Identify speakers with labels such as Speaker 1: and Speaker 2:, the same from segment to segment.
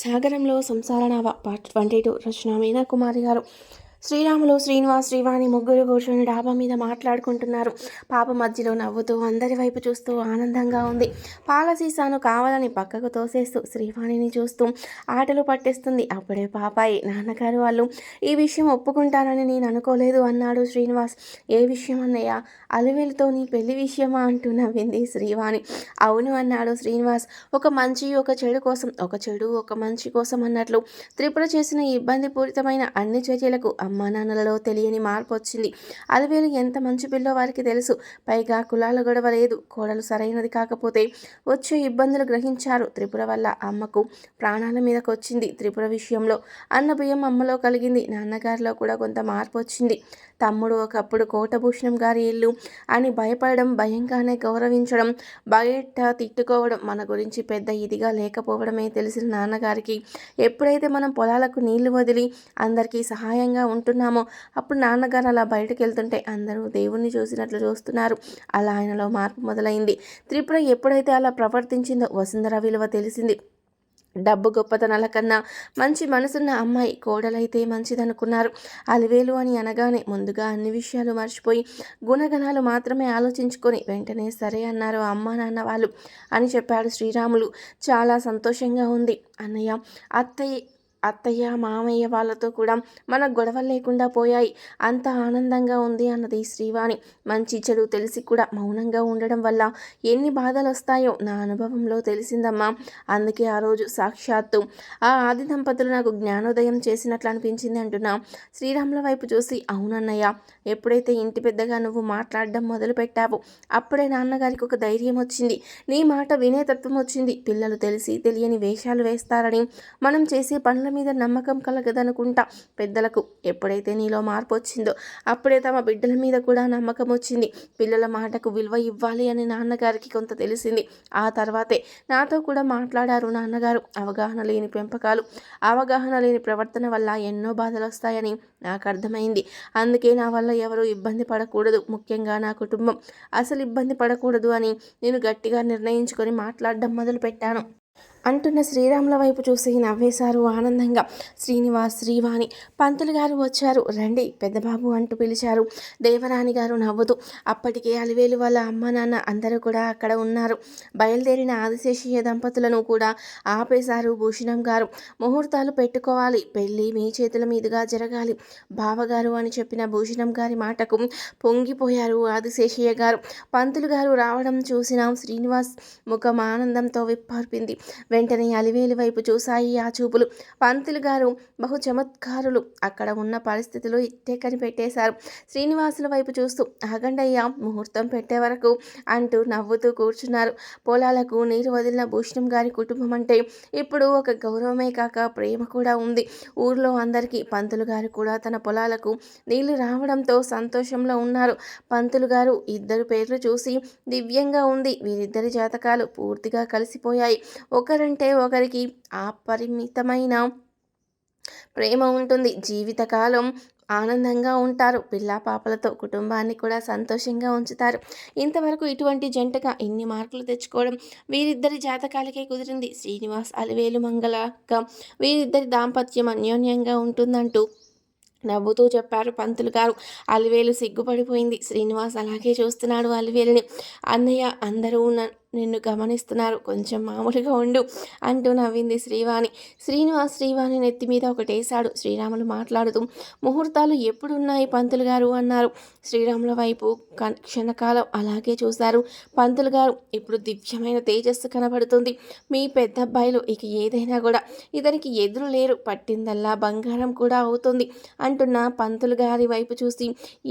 Speaker 1: సాగరంలో సంసారనావ part twenty two రచన మీనా కుమారి గారు. శ్రీరాములు శ్రీనివాస్ శ్రీవాణి ముగ్గురు కూర్చొని డాబా మీద మాట్లాడుకుంటున్నారు. పాప మధ్యలో నవ్వుతూ అందరి వైపు చూస్తూ ఆనందంగా ఉంది. పాల సీసాను కావాలని పక్కకు తోసేస్తూ శ్రీవాణిని చూస్తూ ఆటలు పట్టేస్తుంది. అప్పుడే పాపాయి నాన్నగారు వాళ్ళు ఈ విషయం ఒప్పుకుంటారని నేను అనుకోలేదు అన్నాడు శ్రీనివాస్. ఏ విషయం అన్నయ్య? అలివేలుతో నీ పెళ్ళి విషయమా? అంటూ నవ్వింది శ్రీవాణి. అవును అన్నాడు శ్రీనివాస్. ఒక మంచి ఒక చెడు కోసం ఒక చెడు ఒక మంచి కోసం అన్నట్లు త్రిపుర చేసిన ఇబ్బంది పూరితమైన అన్ని చర్యలకు అమ్మా నాన్నలలో తెలియని మార్పు వచ్చింది. అలివేలు ఎంత మంచి పిల్లో వారికి తెలుసు. పైగా కులాల గొడవ లేదు. కోడలు సరైనది కాకపోతే వచ్చే ఇబ్బందులు గ్రహించారు. త్రిపుర వల్ల అమ్మకు ప్రాణాల మీదకు వచ్చింది. త్రిపుర విషయంలో అన్న భయం అమ్మలో కలిగింది. నాన్నగారిలో కూడా కొంత మార్పు వచ్చింది. తమ్ముడు ఒకప్పుడు కోటభూషణం గారి ఇల్లు అని భయపడడం భయంగానే గౌరవించడం బయట తిట్టుకోవడం మన గురించి పెద్ద ఇదిగా లేకపోవడమే తెలిసిన నాన్నగారికి ఎప్పుడైతే మనం పొలాలకు నీళ్ళు వదిలి అందరికీ సహాయంగా ఉంటున్నామో అప్పుడు నాన్నగారు అలా బయటకు వెళ్తుంటే అందరూ దేవుణ్ణి చూసినట్లు చూస్తున్నారు. అలా ఆయనలో మార్పు మొదలైంది. త్రిపుర ఎప్పుడైతే అలా ప్రవర్తించిందో వసుంధర విలువ తెలిసింది. డబ్బు గొప్పతనాల కన్నా మంచి మనసున్న అమ్మాయి కోడలైతే మంచిదనుకున్నారు. అలివేలు అని అనగానే ముందుగా అన్ని విషయాలు మర్చిపోయి గుణగణాలు మాత్రమే ఆలోచించుకొని వెంటనే సరే అన్నారు అమ్మా నాన్న వాళ్ళు. అని చెప్పాడు శ్రీరాములు. చాలా సంతోషంగా ఉంది. అన్నయ్య అత్తయ్య అత్తయ్య మామయ్య వాళ్ళతో కూడా మన గొడవలు లేకుండా పోయాయి. అంత ఆనందంగా ఉంది అన్నది శ్రీవాణి. మంచి చెడు తెలిసి కూడా మౌనంగా ఉండడం వల్ల ఎన్ని బాధలు వస్తాయో నా అనుభవంలో తెలిసిందమ్మా. అందుకే ఆ రోజు సాక్షాత్తు ఆ ఆది దంపతులు నాకు జ్ఞానోదయం చేసినట్లు అనిపించింది అంటున్నా. శ్రీరాముల వైపు చూసి అవునన్నయ్య ఎప్పుడైతే ఇంటి పెద్దగా నువ్వు మాట్లాడడం మొదలు పెట్టావో అప్పుడే నాన్నగారికి ఒక ధైర్యం వచ్చింది. నీ మాట వినే తత్వం వచ్చింది. పిల్లలు తెలిసి తెలియని వేషాలు వేస్తారని మనం చేసే పనుల మీద నమ్మకం కలగదనుకుంటా. పెద్దలకు ఎప్పుడైతే నీలో మార్పు వచ్చిందో అప్పుడే తమ బిడ్డల మీద కూడా నమ్మకం వచ్చింది. పిల్లల మాటకు విలువ ఇవ్వాలి అని నాన్నగారికి కొంత తెలిసింది. ఆ తర్వాతే నాతో కూడా మాట్లాడారు నాన్నగారు. అవగాహన లేని పెంపకాలు అవగాహన లేని ప్రవర్తన వల్ల ఎన్నో బాధలు వస్తాయని నాకు అర్థమైంది. అందుకే నా వల్ల ఎవరు ఇబ్బంది పడకూడదు. ముఖ్యంగా నా కుటుంబం అసలు ఇబ్బంది పడకూడదు అని నేను గట్టిగా నిర్ణయించుకొని మాట్లాడడం మొదలుపెట్టాను. అంటున్న శ్రీరాముల వైపు చూసి నవ్వేశారు ఆనందంగా. శ్రీనివాస్ శ్రీవాణి పంతులు గారు వచ్చారు. రండి పెద్దబాబు అంటూ పిలిచారు. దేవరాణి గారు నవ్వుతూ అప్పటికే అలివేలు వాళ్ళ అమ్మ నాన్న అందరూ కూడా అక్కడ ఉన్నారు. బయలుదేరిన ఆదిశేషీయ దంపతులను కూడా ఆపేశారు భూషణం గారు. ముహూర్తాలు పెట్టుకోవాలి. పెళ్ళి మీ చేతుల మీదుగా జరగాలి. బావగారు అని చెప్పిన భూషణం గారి మాటకు పొంగిపోయారు ఆదిశేషయ్య గారు. పంతులు గారు రావడం చూసిన శ్రీనివాస్ ముఖం ఆనందంతో విప్పార్పింది. వెంటనే అలివేలి వైపు చూశాయి ఆ చూపులు. పంతులు గారు బహు చమత్కారులు. అక్కడ ఉన్న పరిస్థితులు ఇట్టే కనిపెట్టేశారు. శ్రీనివాసుల వైపు చూస్తూ ఆగండయ్య ముహూర్తం పెట్టే వరకు అంటూ నవ్వుతూ కూర్చున్నారు. పొలాలకు నీరు వదిలిన భూషణం గారి కుటుంబం అంటే ఇప్పుడు ఒక గౌరవమే కాక ప్రేమ కూడా ఉంది. ఊర్లో అందరికీ పంతులు గారు కూడా తన పొలాలకు నీళ్ళు రావడంతో సంతోషంలో ఉన్నారు. పంతులు గారు ఇద్దరు పేర్లు చూసి దివ్యంగా ఉంది. వీరిద్దరి జాతకాలు పూర్తిగా కలిసిపోయాయి. ఒకరంటే ఒకరికి అపరిమితమైన ప్రేమ ఉంటుంది. జీవితకాలం ఆనందంగా ఉంటారు. పిల్ల పాపలతో కుటుంబాన్ని కూడా సంతోషంగా ఉంచుతారు. ఇంతవరకు ఇటువంటి జంటగా ఇన్ని మార్కులు తెచ్చుకోవడం వీరిద్దరి జాతకాలకే కుదిరింది. శ్రీనివాస్ అలివేలు మంగళగా వీరిద్దరి దాంపత్యం అన్యోన్యంగా ఉంటుందంటూ నవ్వుతూ చెప్పారు పంతులు గారు. అలివేలు సిగ్గుపడిపోయింది. శ్రీనివాస్ అలాగే చూస్తున్నాడు అలివేలుని. అన్నయ్య అందరూ నిన్ను గమనిస్తున్నారు. కొంచెం మామూలుగా ఉండు అంటూ నవ్వింది శ్రీవాణి. శ్రీనివాస్ శ్రీవాణి నెత్తి మీద ఒకటేశాడు. శ్రీరాములు మాట్లాడుతూ ముహూర్తాలు ఎప్పుడున్నాయి పంతులు గారు? అన్నారు. శ్రీరాముల వైపు క్షణకాలం అలాగే చూశారు. పంతులు గారు ఇప్పుడు దివ్యమైన తేజస్సు కనబడుతుంది. మీ పెద్ద అబ్బాయిలు ఇక ఏదైనా కూడా ఇతనికి ఎదురు లేరు. పట్టిందల్లా బంగారం కూడా అవుతుంది అంటున్న పంతులు గారి వైపు చూసి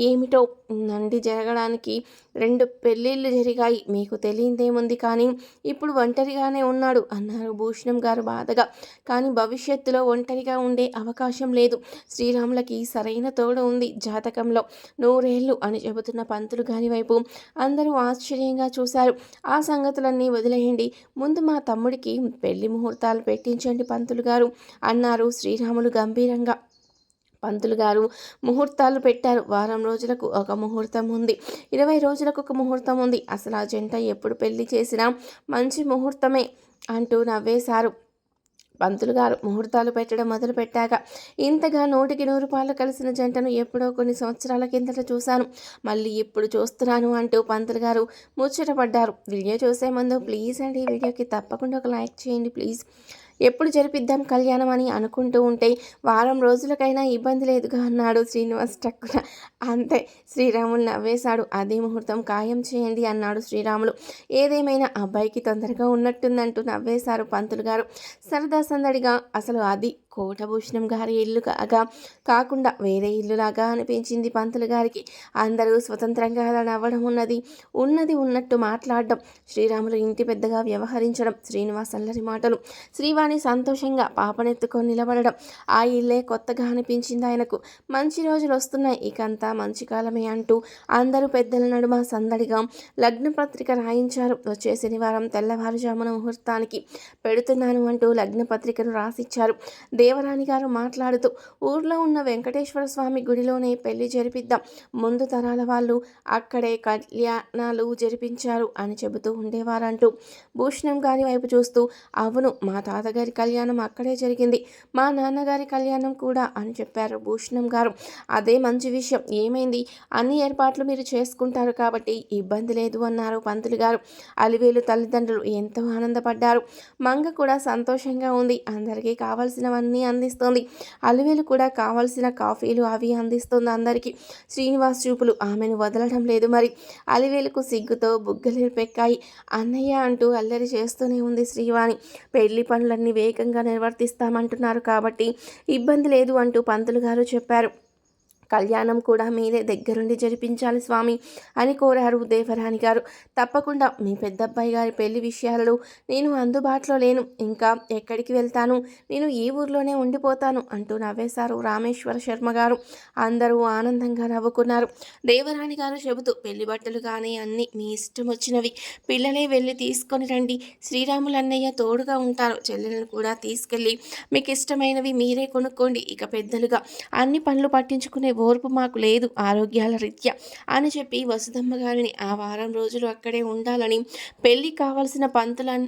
Speaker 1: ఏమిటో నండి జరగడానికి రెండు పెళ్ళిళ్ళు జరిగాయి. మీకు తెలియదేముంది? కానీ ఇప్పుడు ఒంటరిగానే ఉన్నాడు అన్నారు భూషణం గారు బాధగా. కానీ భవిష్యత్తులో ఒంటరిగా ఉండే అవకాశం లేదు. శ్రీరాములకి సరైన తోడు ఉంది జాతకంలో. నూరేళ్ళు అని చెబుతున్న పంతులు గారి వైపు అందరూ ఆశ్చర్యంగా చూశారు. ఆ సంగతులన్నీ వదిలేయండి. ముందు మా తమ్ముడికి పెళ్ళి ముహూర్తాలు పెట్టించండి పంతులు గారు అన్నారు శ్రీరాములు గంభీరంగా. పంతులు గారు ముహూర్తాలు పెట్టారు. వారం రోజులకు ఒక ముహూర్తం ఉంది. ఇరవై రోజులకు ఒక ముహూర్తం ఉంది. అసలు ఆ జంట ఎప్పుడు పెళ్ళి చేసినా మంచి ముహూర్తమే అంటూ నవ్వేశారు. పంతులు గారు ముహూర్తాలు పెట్టడం మొదలు పెట్టాక ఇంతగా నూటికి నూరు పాలు కలిసిన జంటను ఎప్పుడో కొన్ని సంవత్సరాల కిందట చూశాను. మళ్ళీ ఇప్పుడు చూస్తున్నాను అంటూ పంతులు గారు ముచ్చటపడ్డారు. వీడియో చూసే ముందు ప్లీజ్ అండి ఈ వీడియోకి తప్పకుండా ఒక లైక్ చేయండి ప్లీజ్. ఎప్పుడు జరిపిద్దాం కళ్యాణం అని అనుకుంటూ ఉంటే వారం రోజులకైనా ఇబ్బంది లేదుగా అన్నాడు శ్రీనివాస్ టక్కున. అంతే శ్రీరాములు నవ్వేశాడు. అదే ముహూర్తం ఖాయం చేయండి అన్నాడు శ్రీరాములు. ఏదేమైనా అబ్బాయికి తొందరగా ఉన్నట్టుందంటూ నవ్వేశారు పంతులు గారు. సరదా సందడిగా అసలు అది కోటభూషణం గారి ఇల్లు కాగా కాకుండా వేరే ఇల్లులాగా అనిపించింది పంతులు గారికి. అందరూ స్వతంత్రంగా నవ్వడం ఉన్నది. ఉన్నది ఉన్నట్టు మాట్లాడడం శ్రీరాములు ఇంటి పెద్దగా వ్యవహరించడం శ్రీనివాస్ అల్లరి మాటలు శ్రీవాణి సంతోషంగా పాపనెత్తుకొని నిలబడడం ఆ ఇల్లే కొత్తగా అనిపించింది ఆయనకు. మంచి రోజులు వస్తున్నాయి ఇకంతా మంచి కాలమే అంటూ అందరూ పెద్దల నడుమ సందడిగా లగ్న పత్రిక రాయించారు. వచ్చే శనివారం తెల్లవారుజామున ముహూర్తానికి పెడుతున్నాను అంటూ లగ్న పత్రికను రాసిచ్చారు. దేవరాణి గారు మాట్లాడుతూ ఊర్లో ఉన్న వెంకటేశ్వర స్వామి గుడిలోనే పెళ్ళి జరిపిద్దాం. ముందు తరాల వాళ్ళు అక్కడే కళ్యాణాలు జరిపించారు అని చెబుతూ ఉండేవారంటూ. భూషణం గారి వైపు చూస్తూ అవును మా తాతగారి కళ్యాణం అక్కడే జరిగింది. మా నాన్నగారి కళ్యాణం కూడా అని చెప్పారు భూషణం గారు. అదే మంచి విషయం. ఏమైంది? అన్ని ఏర్పాట్లు మీరు చేసుకుంటారు కాబట్టి ఇబ్బంది లేదు అన్నారు పంతులు గారు. అలివేలు తల్లిదండ్రులు ఎంతో ఆనందపడ్డారు. మంగ కూడా సంతోషంగా ఉంది. అందరికీ కావాల్సినవన్నీ అందిస్తోంది. అలివేలు కూడా కావాల్సిన కాఫీలు అవి అందిస్తుంది అందరికీ. శ్రీనివాస్ చూపులు ఆమెను వదలడం లేదు మరి. అలివేలుకు సిగ్గుతో బుగ్గలు పెక్కాయి. అన్నయ్య అంటూ అల్లరి చేస్తూనే ఉంది శ్రీవాణి. పెళ్ళి పనులన్నీ వేగంగా నిర్వర్తిస్తామంటున్నారు కాబట్టి ఇబ్బంది లేదు అంటూ పంతులు గారు చెప్పారు. కళ్యాణం కూడా మీరే దగ్గరుండి జరిపించాలి స్వామి అని కోరారు దేవరాణి గారు. తప్పకుండా మీ పెద్దబ్బాయి గారి పెళ్ళి విషయాలలో నేను అందుబాటులో లేను. ఇంకా ఎక్కడికి వెళ్తాను? నేను ఈ ఊర్లోనే ఉండిపోతాను అంటూ నవ్వేశారు రామేశ్వర శర్మ గారు. అందరూ ఆనందంగా నవ్వుకున్నారు. దేవరాణి గారు చెబుతూ పెళ్ళి బట్టలు కానీ అన్నీ మీ ఇష్టం వచ్చినవి. పిల్లలే వెళ్ళి తీసుకొని రండి. శ్రీరాములన్నయ్య తోడుగా ఉంటారు. చెల్లెలను కూడా తీసుకెళ్ళి మీకు ఇష్టమైనవి మీరే కొనుక్కోండి. ఇక పెద్దలుగా అన్ని పనులు పట్టించుకునే ఓర్పు మాకు లేదు ఆరోగ్యాల రీత్యా అని చెప్పి వసుదమ్మ గారిని ఆ వారం రోజులు అక్కడే ఉండాలని పెళ్ళి కావలసిన పంతులన్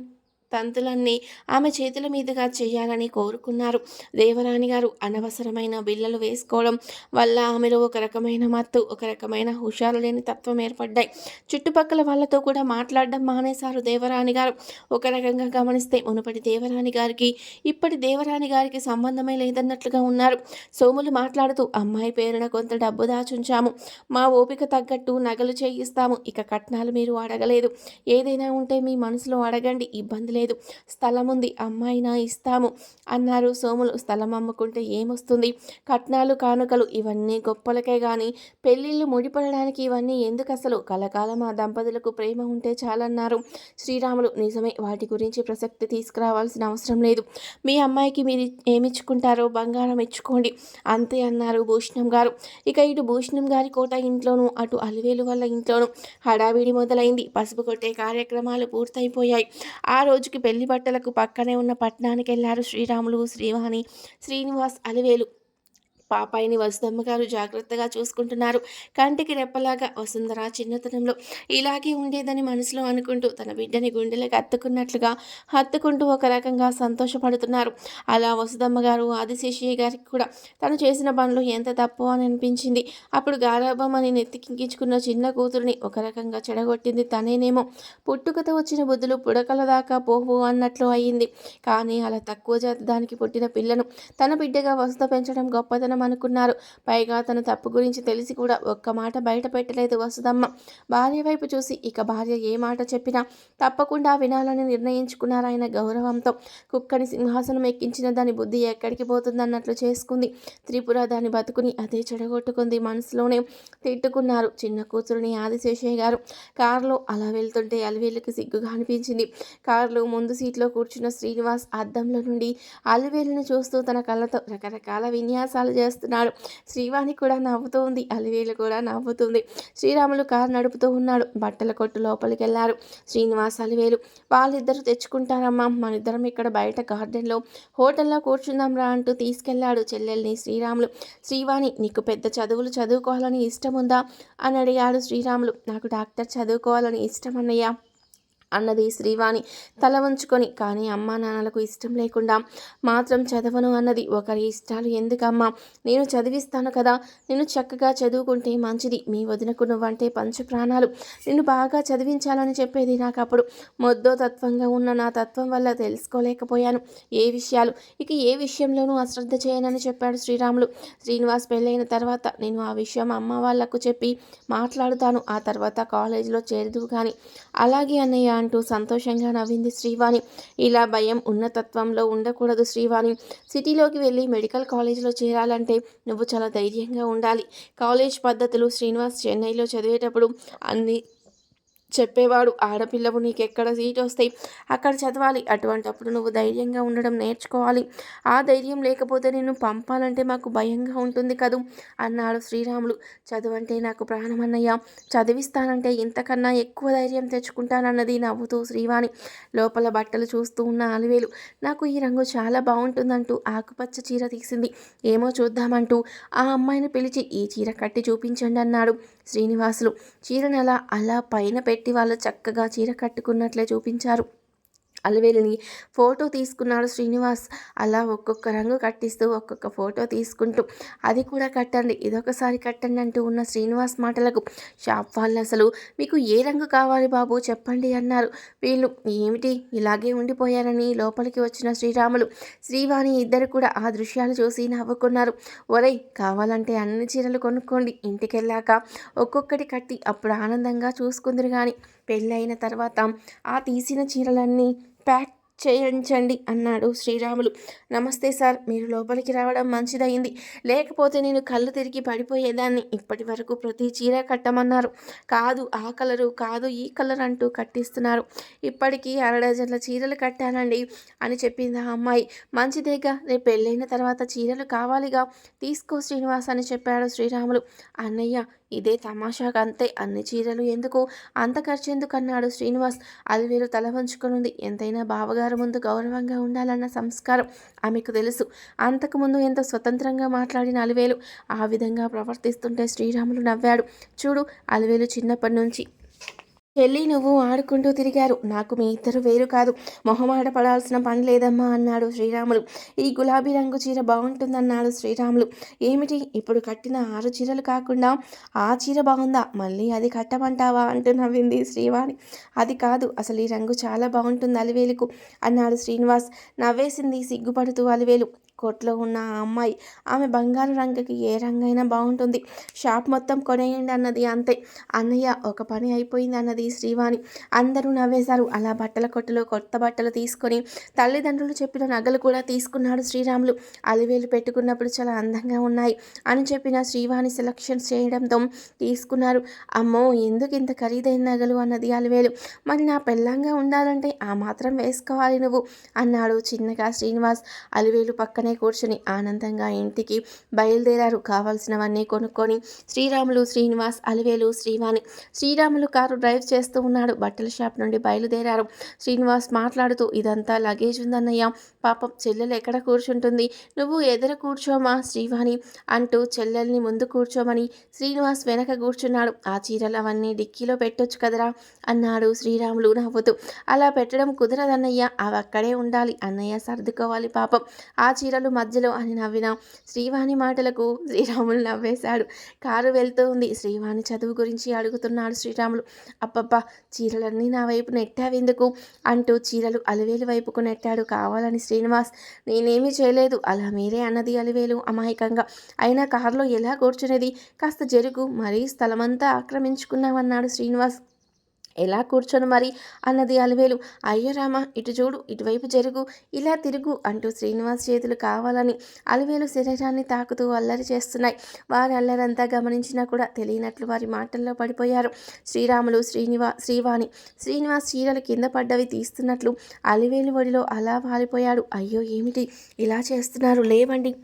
Speaker 1: తంతులన్నీ ఆమె చేతుల మీదుగా చేయాలని కోరుకున్నారు. దేవరాణి గారు అనవసరమైన బిల్లలు వేసుకోవడం వల్ల ఆమెలో ఒక రకమైన మత్తు ఒక రకమైన హుషారు లేని తత్వం ఏర్పడ్డాయి. చుట్టుపక్కల వాళ్ళతో కూడా మాట్లాడడం మానేశారు దేవరాణి గారు. ఒక రకంగా గమనిస్తే మునుపటి దేవరాణి గారికి ఇప్పటి దేవరాణి గారికి సంబంధమే లేదన్నట్లుగా ఉన్నారు. సోములు మాట్లాడుతూ అమ్మాయి పేరున కొంత డబ్బు దాచుంచాము. మా ఓపిక తగ్గట్టు నగలు చేయిస్తాము. ఇక కట్నాలు మీరు అడగలేదు. ఏదైనా ఉంటే మీ మనసులో అడగండి. ఇబ్బంది లేదు. స్థలం ఉంది అమ్మాయినా ఇస్తాము. అన్నారు సోములు. స్థలం అమ్ముకుంటే ఏమొస్తుంది? కట్నాలు కానుకలు ఇవన్నీ గొప్పలకే కానీ పెళ్ళిళ్ళు ముడిపడడానికి ఇవన్నీ ఎందుకు అసలు కలకాలం ఆ దంపతులకు ప్రేమ ఉంటే చాలన్నారు. శ్రీరాములు నిజమే వాటి గురించి ప్రసక్తి తీసుకురావాల్సిన అవసరం లేదు. మీ అమ్మాయికి మీరు ఏమిచ్చుకుంటారో బంగారం ఇచ్చుకోండి. అంతే అన్నారు భూషణం గారు. ఇక ఇటు భూషణం గారి కోట ఇంట్లోనూ అటు అలివేలు వాళ్ళ ఇంట్లోనూ హడావిడి మొదలైంది. పసుపు కొట్టే కార్యక్రమాలు పూర్తయిపోయాయి. ఆ రోజు రోజుకి పెళ్ళి బట్టలకు పక్కనే ఉన్న పట్టణానికి వెళ్ళారు శ్రీరాములు శ్రీవాణి శ్రీనివాస్ అలివేలు. పాపాయిని వసుదమ్మ గారు జాగ్రత్తగా చూసుకుంటున్నారు. కంటికి రెప్పలాగా వసుంధర చిన్నతనంలో ఇలాగే ఉండేదని మనసులో అనుకుంటూ తన బిడ్డని గుండెలకు హత్తుకున్నట్లుగా హత్తుకుంటూ ఒక రకంగా సంతోషపడుతున్నారు. అలా వసుదమ్మ గారు ఆదిశేషయ్య గారికి కూడా తను చేసిన పనులు ఎంత తప్పు అని అనిపించింది. అప్పుడు గారాభం అని నెత్తికించుకున్న చిన్న కూతురుని ఒక రకంగా చెడగొట్టింది తనేనేమో. పుట్టుకతో వచ్చిన బుద్ధులు పుడకల దాకా పోవు అన్నట్లు అయ్యింది కానీ అలా తక్కువ జాతి దానికి పుట్టిన పిల్లను తన బిడ్డగా వసత పెంచడం గొప్పతనం అనుకున్నారు. పైగా తన తప్పు గురించి తెలిసి కూడా ఒక్క మాట బయట పెట్టలేదు వసుదమ్మ భార్య వైపు చూసి ఇక భార్య ఏ మాట చెప్పినా తప్పకుండా వినాలని నిర్ణయించుకున్నారు ఆయన గౌరవంతో. కుక్కని సింహాసనం ఎక్కించిన దాని బుద్ధి ఎక్కడికి పోతుందన్నట్లు చేసుకుంది. త్రిపుర దాని బతుకుని అదే చెడగొట్టుకుంది మనసులోనే తిట్టుకున్నారు చిన్న కూతురుని ఆదిశేషయ్య గారు. కారులో అలా వెళ్తుంటే అలివేలుకి సిగ్గుగా అనిపించింది. కారులో ముందు సీట్లో కూర్చున్న శ్రీనివాస్ అద్దంలో నుండి అలివేలును చూస్తూ తన కళ్ళతో రకరకాల విన్యాసాలు చేస్తూ చేస్తున్నాడు. శ్రీవాణి కూడా నవ్వుతూ ఉంది అలివేలు కూడా నవ్వుతుంది. శ్రీరాములు కారు నడుపుతూ ఉన్నాడు. బట్టల కొట్టు లోపలికి వెళ్ళారు శ్రీనివాస్ అలివేలు వాళ్ళిద్దరూ తెచ్చుకుంటారమ్మా. మన ఇద్దరం ఇక్కడ బయట గార్డెన్లో హోటల్లో కూర్చుందాం రా అంటూ తీసుకెళ్ళాడు చెల్లెల్ని శ్రీరాములు. శ్రీవాణి నీకు పెద్ద చదువులు చదువుకోవాలని ఇష్టం ఉందా అని అడిగాడు శ్రీరాములు. నాకు డాక్టర్ చదువుకోవాలని ఇష్టం అన్నయ్య అన్నది శ్రీవాణి తల వంచుకొని కానీ అమ్మా నాన్నలకు ఇష్టం లేకుండా మాత్రం చదవను అన్నది. ఒకరి ఇష్టాలు ఎందుకమ్మా? నేను చదివిస్తాను కదా. నేను చక్కగా చదువుకుంటే మంచిది. మీ వదినకు నువ్వంటే పంచు ప్రాణాలు. నిన్ను బాగా చదివించాలని చెప్పేది నాకు అప్పుడు. మొద్దో తత్వంగా ఉన్న నా తత్వం వల్ల తెలుసుకోలేకపోయాను. ఏ విషయాలు? ఇక ఏ విషయంలోనూ అశ్రద్ధ చేయనని చెప్పాడు శ్రీరాములు. శ్రీనివాస్ పెళ్ళైన తర్వాత నేను ఆ విషయం అమ్మ వాళ్ళకు చెప్పి మాట్లాడుతాను. ఆ తర్వాత కాలేజీలో చేరదు కానీ అలాగే అన్నయ్య అంటూ సంతోషంగా నవ్వింది శ్రీవాణి. ఇలా భయం ఉన్నతత్వంలో ఉండకూడదు శ్రీవాణి. సిటీలోకి వెళ్ళి మెడికల్ కాలేజీలో చేరాలంటే నువ్వు చాలా ధైర్యంగా ఉండాలి. కాలేజ్ పద్ధతులు శ్రీనివాస్ చెన్నైలో చదివేటప్పుడు అన్ని చెప్పేవాడు ఆడపిల్లవు నీకు ఎక్కడ సీట్ వస్తాయి? అక్కడ చదవాలి. అటువంటప్పుడు నువ్వు ధైర్యంగా ఉండడం నేర్చుకోవాలి. ఆ ధైర్యం లేకపోతే నేను పంపాలంటే మాకు భయంగా ఉంటుంది కదూ? అన్నాడు శ్రీరాములు. చదువంటే నాకు ప్రాణమన్నయ్య చదివిస్తానంటే ఇంతకన్నా ఎక్కువ ధైర్యం తెచ్చుకుంటానన్నది నవ్వుతూ శ్రీవాణి లోపల బట్టలు చూస్తూ ఉన్న అలివేలు. నాకు ఈ రంగు చాలా బాగుంటుందంటూ ఆకుపచ్చ చీర తీసింది. ఏమో చూద్దామంటూ ఆ అమ్మాయిని పిలిచి ఈ చీర కట్టి చూపించండి అన్నాడు శ్రీనివాసులు. చీరను అలా అలా పైన పెట్టి. వాళ్ళు చక్కగా చీర కట్టుకున్నట్లే చూపించారు. అలవేలిని ఫోటో తీసుకున్నాడు శ్రీనివాస్. అలా ఒక్కొక్క రంగు కట్టిస్తూ ఒక్కొక్క ఫోటో తీసుకుంటూ అది కూడా కట్టండి ఇదొకసారి కట్టండి అంటూ ఉన్న శ్రీనివాస్ మాటలకు షాప్ వాళ్ళు అసలు మీకు ఏ రంగు కావాలి బాబు? చెప్పండి అన్నారు. వీళ్ళు ఏమిటి? ఇలాగే ఉండిపోయారని లోపలికి వచ్చిన శ్రీరాములు శ్రీవాణి ఇద్దరు కూడా ఆ దృశ్యాలు చూసి నవ్వుకున్నారు. ఒరై కావాలంటే అన్ని చీరలు కొనుక్కోండి ఇంటికెళ్ళాక ఒక్కొక్కటి కట్టి అప్పుడు ఆనందంగా చూసుకుందరు కానీ పెళ్ళైన తర్వాత ఆ తీసిన చీరలన్నీ ప్యాక్ చేయించండి అన్నాడు శ్రీరాములు. నమస్తే సార్ మీరు లోపలికి రావడం మంచిదయింది. లేకపోతే నేను కళ్ళు తిరిగి పడిపోయేదాన్ని. ఇప్పటి వరకు ప్రతి చీర కట్టమన్నారు. కాదు ఆ కలరు కాదు ఈ కలర్ అంటూ కట్టిస్తున్నారు. ఇప్పటికీ అరడజన్ల చీరలు కట్టానండి అని చెప్పింది ఆ అమ్మాయి. మంచిదేగా రేపు పెళ్ళైన తర్వాత చీరలు కావాలిగా. తీసుకో శ్రీనివాస్ అని చెప్పాడు శ్రీరాములు. అన్నయ్య ఇదే తమాషాకంతే అంతే అన్ని చీరలు ఎందుకు? అంత ఖర్చెందుకు అన్నాడు శ్రీనివాస్ అలివేలు తల వంచుకునుంది. ఎంతైనా బావగారు ముందు గౌరవంగా ఉండాలన్న సంస్కారం ఆమెకు తెలుసు. అంతకుముందు ఎంతో స్వతంత్రంగా మాట్లాడిన అలివేలు. ఆ విధంగా ప్రవర్తిస్తుంటే శ్రీరాములు నవ్వాడు. చూడు అలివేలు చిన్నప్పటి నుంచి చెల్లి నువ్వు ఆడుకుంటూ తిరిగారు. నాకు మీ ఇద్దరు వేరు కాదు. మొహమాట పడాల్సిన పని లేదమ్మా అన్నాడు శ్రీరాములు. ఈ గులాబీ రంగు చీర బాగుంటుందన్నాడు శ్రీరాములు. ఏమిటి? ఇప్పుడు కట్టిన ఆరు చీరలు కాకుండా ఆ చీర బాగుందా? మళ్ళీ అది కట్టమంటావా? అంటూ నవ్వింది శ్రీవాణి. అది కాదు అసలు ఈ రంగు చాలా బాగుంటుంది అలివేలుకు అన్నాడు శ్రీనివాస్. నవ్వేసింది సిగ్గుపడుతూ అలివేలు. కొట్లో ఉన్న ఆ అమ్మాయి ఆమె బంగారు రంగుకి ఏ రంగైనా బాగుంటుంది. షాప్ మొత్తం కొనేయండి అన్నది అంతే. అన్నయ్య ఒక పని అయిపోయింది అన్నది శ్రీవాణి. అందరూ నవ్వేశారు. అలా బట్టల కొట్టులో కొత్త బట్టలు తీసుకొని తల్లిదండ్రులు చెప్పిన నగలు కూడా తీసుకున్నాడు శ్రీరాములు. అలివేలు పెట్టుకున్నప్పుడు చాలా అందంగా ఉన్నాయి అని చెప్పిన శ్రీవాణి సెలక్షన్స్ చేయడంతో తీసుకున్నారు. అమ్మో ఎందుకు ఇంత ఖరీదైన నగలు అన్నది అలివేలు. మరి నా పెళ్ళంగా ఉండాలంటే ఆ మాత్రం వేసుకోవాలి నువ్వు అన్నాడు చిన్నగా శ్రీనివాస్. అలివేలు పక్కనే పక్కనే కూర్చుని ఆనందంగా ఇంటికి బయలుదేరారు. కావాల్సినవన్నీ కొనుక్కొని శ్రీరాములు శ్రీనివాస్ అలివేలు శ్రీవాణి శ్రీరాములు కారు డ్రైవ్ చేస్తూ ఉన్నాడు. బట్టల షాప్ నుండి బయలుదేరారు. శ్రీనివాస్ మాట్లాడుతూ ఇదంతా లగేజ్ ఉందన్నయ్య. పాపం చెల్లెలు ఎక్కడ కూర్చుంటుంది? నువ్వు ఎదుర కూర్చోమా శ్రీవాణి? అంటూ చెల్లెల్ని ముందు కూర్చోమని శ్రీనివాస్ వెనక కూర్చున్నాడు. ఆ చీరలు అవన్నీ డిక్కీలో పెట్టొచ్చు కదరా? అన్నాడు శ్రీరాములు నవ్వుతూ. అలా పెట్టడం కుదరదన్నయ్య. అవి అక్కడే ఉండాలి. అన్నయ్య సర్దుకోవాలి పాపం. ఆ చీరలు చీరలు మధ్యలో అని నవ్విన శ్రీవాణి మాటలకు శ్రీరాములు నవ్వేశాడు. కారు వెళ్తూ ఉంది. శ్రీవాణి చదువు గురించి అడుగుతున్నాడు శ్రీరాములు. అప్పప్ప చీరలన్నీ నా వైపు నెట్టావెందుకు? అంటూ చీరలు అలివేలు వైపుకు నెట్టాడు. కావాలని శ్రీనివాస్ నేనేమీ చేయలేదు. అలా మీరే అన్నది అలివేలు అమాయకంగా. అయినా కారులో ఎలా కూర్చునేది? కాస్త జరుగు. మరీ స్థలమంతా ఆక్రమించుకున్నావన్నాడు శ్రీనివాస్. ఎలా కూర్చొని మరి? అన్నది అలివేలు. అయ్యో రామ ఇటు చూడు ఇటువైపు జరుగు ఇలా తిరుగు అంటూ శ్రీనివాస్ చేతులు కావాలని అలివేలు శరీరాన్ని తాకుతూ అల్లరి చేస్తున్నాయి. వారి అల్లరంతా గమనించినా కూడా తెలియనట్లు వారి మాటల్లో పడిపోయారు. శ్రీరాములు శ్రీనివా శ్రీవాణి శ్రీనివాస్ చీరలు కింద పడ్డవి తీస్తున్నట్లు అలివేలు ఒడిలో అలా వాలిపోయాడు. అయ్యో ఏమిటి? ఇలా చేస్తున్నారు? లేవండి.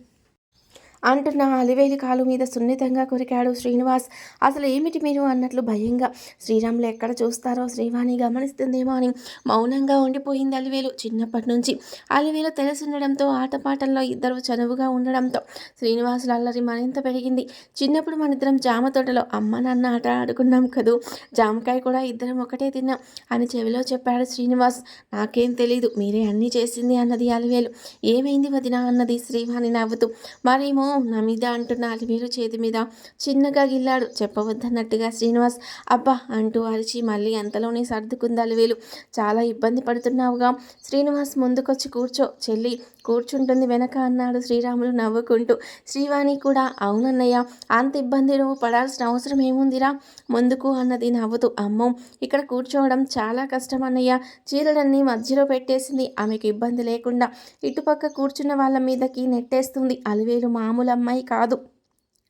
Speaker 1: అంటున్న అలివేలి కాలు మీద సున్నితంగా కొరికాడు శ్రీనివాస్. అసలు ఏమిటి మీరు అన్నట్లు భయంగా? శ్రీరాములు ఎక్కడ చూస్తారో శ్రీవాణి గమనిస్తుందేమో అని మౌనంగా ఉండిపోయింది అలివేలు చిన్నప్పటి నుంచి అలివేలు తెలుసుండడంతో ఆటపాటల్లో ఇద్దరు చనువుగా ఉండడంతో శ్రీనివాసులు అల్లరి మరింత పెరిగింది. చిన్నప్పుడు మన ఇద్దరం జామ తోటలో అమ్మ నాన్న ఆట ఆడుకున్నాం కదూ? జామకాయ కూడా ఇద్దరం ఒకటే తిన్నాం అని చెవిలో చెప్పాడు శ్రీనివాస్. నాకేం తెలీదు మీరే అన్నీ చేసింది అన్నది అలివేలు. ఏమైంది వదిన అన్నది శ్రీవాణి నవ్వుతూ. మరేమో నా మీద అంటున్న అలివేలు చేతి మీద చిన్నగా గిల్లాడు. చెప్పవద్దన్నట్టుగా శ్రీనివాస్ అబ్బా అంటూ అరిచి మళ్ళీ అంతలోనే సర్దుకుంది అలివేలు చాలా ఇబ్బంది పడుతున్నావుగా. శ్రీనివాస్ ముందుకొచ్చి కూర్చో. చెల్లి కూర్చుంటుంది వెనక అన్నాడు శ్రీరాములు నవ్వుకుంటూ. శ్రీవాణి కూడా అవునన్నయ్య. అంత ఇబ్బందిలో పడాల్సిన అవసరం ఏముందిరా? ముందుకు అన్నది నవ్వుతూ. అమ్మో ఇక్కడ కూర్చోవడం చాలా కష్టం అన్నయ్య చీరలన్నీ మధ్యలో పెట్టేసింది. ఆమెకు ఇబ్బంది లేకుండా ఇటుపక్క కూర్చున్న వాళ్ళ మీదకి నెట్టేస్తుంది. అలివేలు మామూలు అమ్మాయి కాదు.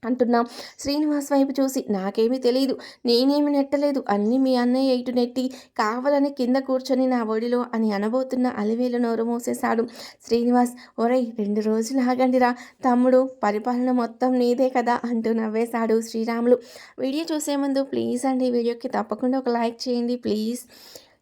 Speaker 1: అంటున్నాం. శ్రీనివాస్ వైపు చూసి నాకేమీ తెలియదు నేనేమి నెట్టలేదు. అన్నీ మీ అన్నయ్య ఇటు నెట్టి కావాలని కింద కూర్చొని నా ఒడిలో అని అనబోతున్న అలివేలు నోరు మూసేశాడు. శ్రీనివాస్ ఒరై రెండు రోజులు ఆగండిరా తమ్ముడు పరిపాలన మొత్తం నీదే కదా అంటూ నవ్వేశాడు శ్రీరాములు. వీడియో చూసే ముందు ప్లీజ్ అండి వీడియోకి తప్పకుండా ఒక లైక్ చేయండి. ప్లీజ్.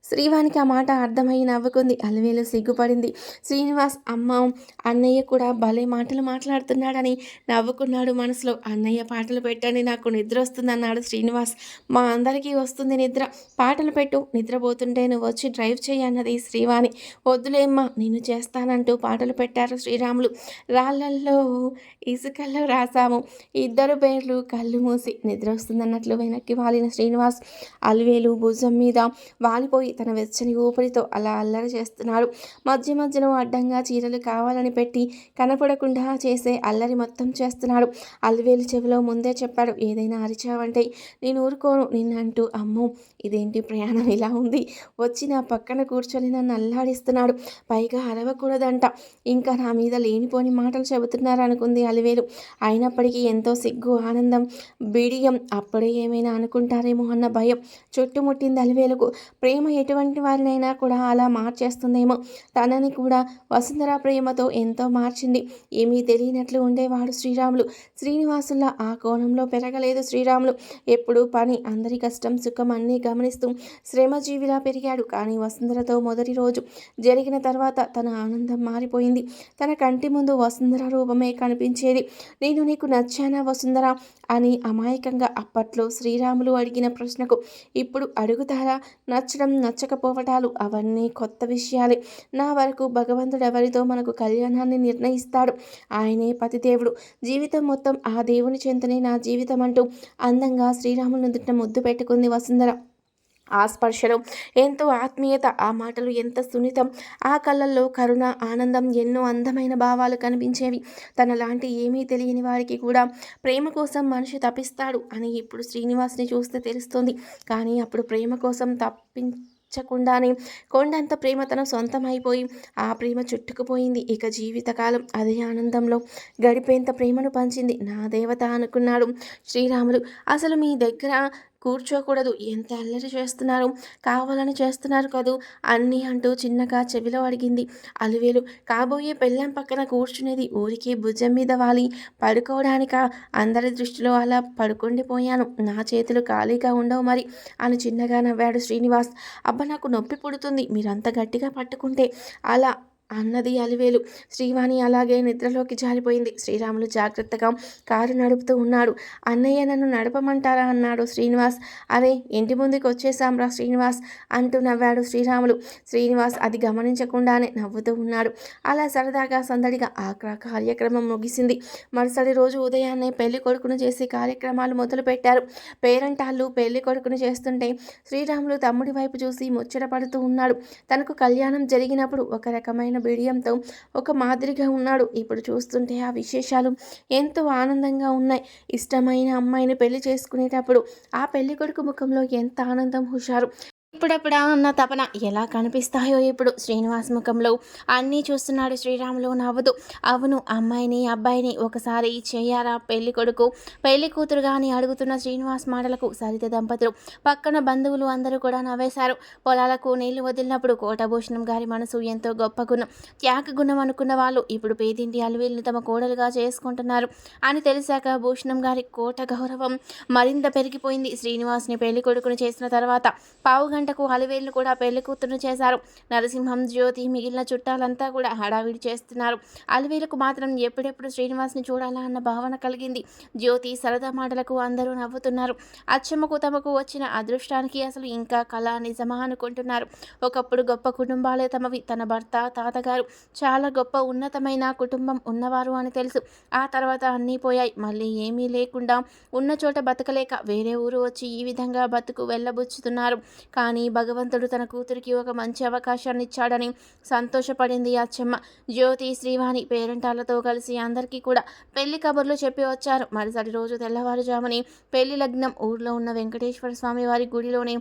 Speaker 1: శ్రీవానికి ఆ మాట అర్థమై నవ్వుకుంది. అలవేలు సిగ్గుపడింది. శ్రీనివాస్ అమ్మ అన్నయ్య కూడా భలే మాటలు మాట్లాడుతున్నాడని నవ్వుకున్నాడు మనసులో. అన్నయ్య పాటలు పెట్టండి నాకు నిద్ర వస్తుందన్నాడు శ్రీనివాస్. మా అందరికీ వస్తుంది నిద్ర. పాటలు పెట్టు. నిద్రపోతుంటే నువ్వు వచ్చి డ్రైవ్ చేయన్నది శ్రీవాణి. వద్దులేమ్మా నేను చేస్తానంటూ పాటలు పెట్టారు శ్రీరాములు. రాళ్ళల్లో ఇసుకల్లో రాసాము ఇద్దరు పేర్లు కళ్ళు మూసి నిద్ర వస్తుందన్నట్లు వెనక్కి వాలిన శ్రీనివాస్ అలివేలు భుజం మీద వాలిపోయి తన వెచ్చని ఊపిరితో అలా అల్లరి చేస్తున్నాడు మధ్య మధ్యలో అడ్డంగా చీరలు కావాలని పెట్టి కనపడకుండా చేసే అల్లరి మొత్తం చేస్తున్నాడు అల్వేలు చెవిలో ముందే చెప్పాడు ఏదైనా అరిచావంటే నేను ఊరుకోను నిన్నంటూ అమ్మో ఇదేంటి ప్రయాణం ఇలా ఉంది? వచ్చి నా పక్కన కూర్చొని నన్ను అల్లాడిస్తున్నాడు. పైగా అరవకూడదంట. ఇంకా నా మీద లేనిపోని మాటలు చెబుతున్నారు అనుకుంది అలివేలు. అయినప్పటికీ ఎంతో సిగ్గు ఆనందం బిడియం అప్పుడే ఏమైనా అనుకుంటారేమో అన్న భయం చుట్టుముట్టింది అలివేలుకు. ప్రేమ ఎటువంటి వారినైనా కూడా అలా మార్చేస్తుందేమో. తనని కూడా వసుంధర ప్రేమతో ఎంతో మార్చింది. ఏమీ తెలియనట్లు ఉండేవాడు శ్రీరాములు. శ్రీనివాసుల్లా ఆ కోణంలో పెరగలేదు శ్రీరాములు. ఎప్పుడు పని అందరి కష్టం సుఖం అన్నీ గమనిస్తూ శ్రమజీవిలా పెరిగాడు. కానీ వసుంధరతో మొదటి రోజు జరిగిన తర్వాత తన ఆనందం మారిపోయింది. తన కంటి ముందు వసుంధర రూపమే కనిపించేది. నేను నీకు నచ్చానా వసుంధర? అని అమాయకంగా అప్పట్లో శ్రీరాములు అడిగిన ప్రశ్నకు ఇప్పుడు అడుగుతారా? నచ్చడం నచ్చకపోవటాలు అవన్నీ కొత్త విషయాలే. నా వరకు భగవంతుడు ఎవరితో మనకు కళ్యాణాన్ని నిర్ణయిస్తాడు? ఆయనే పతిదేవుడు. జీవితం మొత్తం ఆ దేవుని చెంతనే నా జీవితం అంటూ అందంగా శ్రీరాముని దుట్ట ముద్దు పెట్టుకుంది వసుంధర. ఆ స్పర్శలో ఎంతో ఆత్మీయత ఆ మాటలు ఎంత సున్నితం. ఆ కళ్ళల్లో కరుణ ఆనందం ఎన్నో అందమైన భావాలు కనిపించేవి. తన లాంటి ఏమీ తెలియని వారికి కూడా ప్రేమ కోసం మనిషి తప్పిస్తాడు అని ఇప్పుడు శ్రీనివాస్ని చూస్తే తెలుస్తుంది. కానీ అప్పుడు ప్రేమ కోసం తప్పి చ్చకుండానే కొండంత ప్రేమ తన సొంతమైపోయి ఆ ప్రేమ చుట్టుకుపోయింది. ఇక జీవితకాలం అదే ఆనందంలో గడిపేంత ప్రేమను పంచింది. నా దేవత అనుకున్నాడు శ్రీరాములు. అసలు మీ దగ్గర కూర్చోకూడదు. ఎంత అల్లరి చేస్తున్నారు? కావాలని చేస్తున్నారు కదూ? అన్నీ అంటూ చిన్నగా చెవిలో అడిగింది. అలివేలు కాబోయే పెళ్ళం పక్కన కూర్చునేది ఊరికి భుజం మీద వాలి. పడుకోవడానిక? అందరి దృష్టిలో అలా పడుకుండిపోయాను. నా చేతులు ఖాళీగా ఉండవు మరి అని చిన్నగా నవ్వాడు శ్రీనివాస్. అబ్బా నాకు నొప్పి పుడుతుంది. మీరంత గట్టిగా పట్టుకుంటే అలా అన్నది అలివేలు. శ్రీవాణి అలాగే నిద్రలోకి జారిపోయింది. శ్రీరాములు జాగ్రత్తగా కారు నడుపుతూ ఉన్నాడు. అన్నయ్య నన్ను నడపమంటారా అన్నాడు శ్రీనివాస్. అరే ఇంటి ముందుకు వచ్చేసాంరా శ్రీనివాస్ అంటూ నవ్వాడు శ్రీరాములు. శ్రీనివాస్ అది గమనించకుండానే నవ్వుతూ ఉన్నాడు. అలా సరదాగా సందడిగా ఆ కార్యక్రమం ముగిసింది. మరుసటి రోజు ఉదయాన్నే పెళ్ళి కొడుకును చేసి కార్యక్రమాలు మొదలుపెట్టారు. పేరంటాళ్ళు పెళ్ళి కొడుకును చేస్తుంటే శ్రీరాములు తమ్ముడి వైపు చూసి ముచ్చట పడుతూ ఉన్నాడు. తనకు కళ్యాణం జరిగినప్పుడు ఒక రకమైన ఆయన బిడియంతో ఒక మాదిరిగా ఉన్నాడు. ఇప్పుడు చూస్తుంటే ఆ విశేషాలు ఎంతో ఆనందంగా ఉన్నాయి. ఇష్టమైన అమ్మాయిని పెళ్ళి చేసుకునేటప్పుడు ఆ పెళ్ళి కొడుకు ముఖంలో ఎంత ఆనందం హుషారు. ఇప్పుడప్పుడా అన్న తపన ఎలా కనిపిస్తాయో ఇప్పుడు శ్రీనివాస్ ముఖంలో. అన్నీ చూస్తున్నాడు శ్రీరాములు నవ్వుతూ. అవును అమ్మాయిని అబ్బాయిని ఒకసారి చేయారా పెళ్ళి కొడుకు? పెళ్ళి కూతురుగా అని అడుగుతున్న శ్రీనివాస్ మాటలకు సరిత దంపతులు. పక్కన బంధువులు అందరూ కూడా నవ్వేశారు. పొలాలకు నీళ్ళు వదిలినప్పుడు కోటభూషణం గారి మనసు ఎంతో గొప్ప గుణం త్యాగ గుణం అనుకున్న వాళ్ళు ఇప్పుడు పేదింటి అలవీల్ని తమ కోడలుగా చేసుకుంటున్నారు అని తెలిసాక భూషణం గారి కోట గౌరవం మరింత పెరిగిపోయింది. శ్రీనివాస్ని పెళ్ళి కొడుకును చేసిన తర్వాత పావుగంట గంటకు అలివేలును కూడా పెళ్ళి కూతురు చేశారు. నరసింహం జ్యోతి మిగిలిన చుట్టాలంతా కూడా హడావిడి చేస్తున్నారు. అలివేలుకు మాత్రం ఎప్పుడెప్పుడు శ్రీనివాస్ని చూడాలా అన్న భావన కలిగింది. జ్యోతి సరదా మాటలకు అందరూ నవ్వుతున్నారు. అచ్చమ్మకు తమకు వచ్చిన అదృష్టానికి అసలు ఇంకా కళ నిజమా అనుకుంటున్నారు. ఒకప్పుడు గొప్ప కుటుంబాలే తమవి. తన భర్త తాతగారు చాలా గొప్ప ఉన్నతమైన కుటుంబం ఉన్నవారు అని తెలుసు. ఆ తర్వాత అన్నీ పోయాయి. మళ్ళీ ఏమీ లేకుండా ఉన్న చోట బతకలేక వేరే ఊరు వచ్చి ఈ విధంగా బతుకు వెళ్ళబుచ్చుతున్నారు. కానీ భగవంతుడు తన కూతురికి ఒక మంచి అవకాశాన్ని ఇచ్చాడని సంతోషపడింది అచ్చమ్మ. జ్యోతి శ్రీవాణి పేరెంటాలతో కలిసి అందరికీ కూడా పెళ్ళి కబుర్లు చెప్పి వచ్చారు. మరుసటి రోజు తెల్లవారుజాముని పెళ్ళి లగ్నం ఊర్లో ఉన్న వెంకటేశ్వర స్వామి వారి గుడిలోనే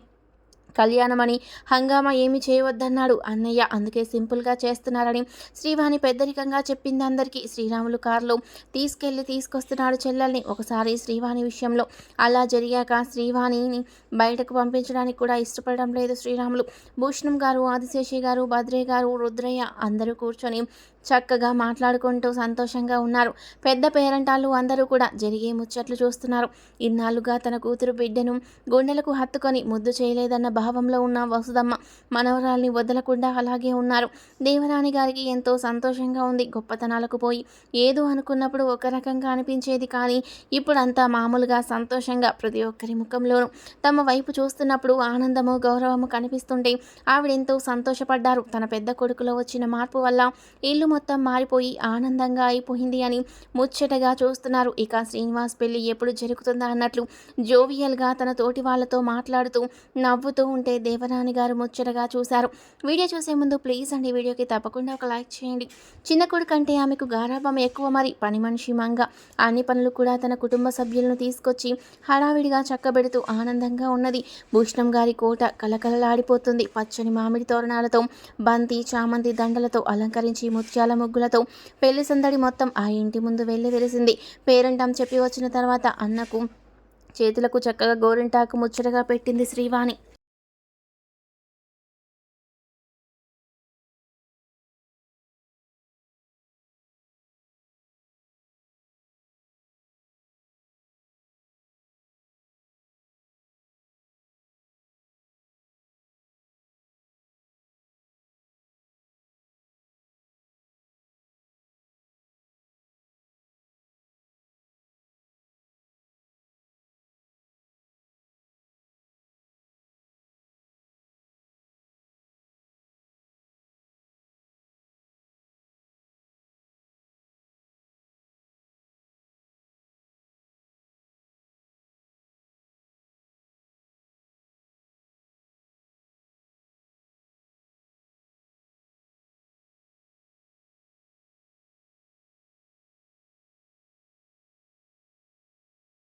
Speaker 1: కళ్యాణమని హంగామా ఏమి చేయవద్దన్నాడు అన్నయ్య. అందుకే సింపుల్గా చేస్తున్నారని శ్రీవాణి పెద్దరికంగా చెప్పింది అందరికీ. శ్రీరాములు కారులో తీసుకెళ్ళి తీసుకొస్తున్నాడు చెల్లెల్ని. ఒకసారి శ్రీవాణి విషయంలో అలా జరిగాక శ్రీవాణిని బయటకు పంపించడానికి కూడా ఇష్టపడడం లేదు శ్రీరాములు. భూషణం గారు ఆదిశేషి గారు భద్రయ్య గారు రుద్రయ్య అందరూ కూర్చొని చక్కగా మాట్లాడుకుంటూ సంతోషంగా ఉన్నారు. పెద్ద పేరంటాళ్ళు అందరూ కూడా జరిగే ముచ్చట్లు చూస్తున్నారు. ఇన్నాళ్ళుగా తన కూతురు బిడ్డను గుండెలకు హత్తుకొని ముద్దు చేయలేదన్న భావంలో ఉన్న వసుదమ్మ మనవరాల్ని వదలకుండా అలాగే ఉన్నారు. దేవరాణి గారికి ఎంతో సంతోషంగా ఉంది. గొప్పతనాలకు పోయి ఏదో అనుకున్నప్పుడు ఒక రకంగా అనిపించేది కానీ ఇప్పుడంతా మామూలుగా సంతోషంగా ప్రతి ఒక్కరి ముఖంలోనూ. తమ వైపు చూస్తున్నప్పుడు ఆనందము గౌరవము కనిపిస్తుంటే ఆవిడెంతో సంతోషపడ్డారు. తన పెద్ద కొడుకులో వచ్చిన మార్పు వల్ల ఇల్లు మొత్తం మారిపోయి ఆనందంగా అయిపోయింది అని ముచ్చటగా చూస్తున్నారు. ఇక శ్రీనివాస్ పెళ్ళి ఎప్పుడు జరుగుతుందా అన్నట్లు జోవియల్గా తన తోటి వాళ్ళతో మాట్లాడుతూ నవ్వుతూ ఉంటే దేవరాణి గారు ముచ్చటగా చూశారు. వీడియో చూసే ముందు ప్లీజ్ అండి వీడియోకి తప్పకుండా ఒక లైక్ చేయండి. చిన్న కొడుకంటే ఆమెకు గారాభం ఎక్కువ మరి పని మనిషి మంగ. అన్ని పనులు కూడా తన కుటుంబ సభ్యులను తీసుకొచ్చి హడావిడిగా చక్కబెడుతూ ఆనందంగా ఉన్నది. భూషణం గారి కోట కలకలలాడిపోతుంది పచ్చని మామిడి తోరణాలతో బంతి చామంతి దండలతో అలంకరించి ముత్యాల ముగ్గులతో పెళ్ళి సందడి మొత్తం ఆ ఇంటి ముందు వెళ్ళి వెలిసింది. పేరంటం చెప్పి వచ్చిన తర్వాత అన్నకు చేతులకు చక్కగా గోరింటాకు ముచ్చటగా పెట్టింది శ్రీవాణి.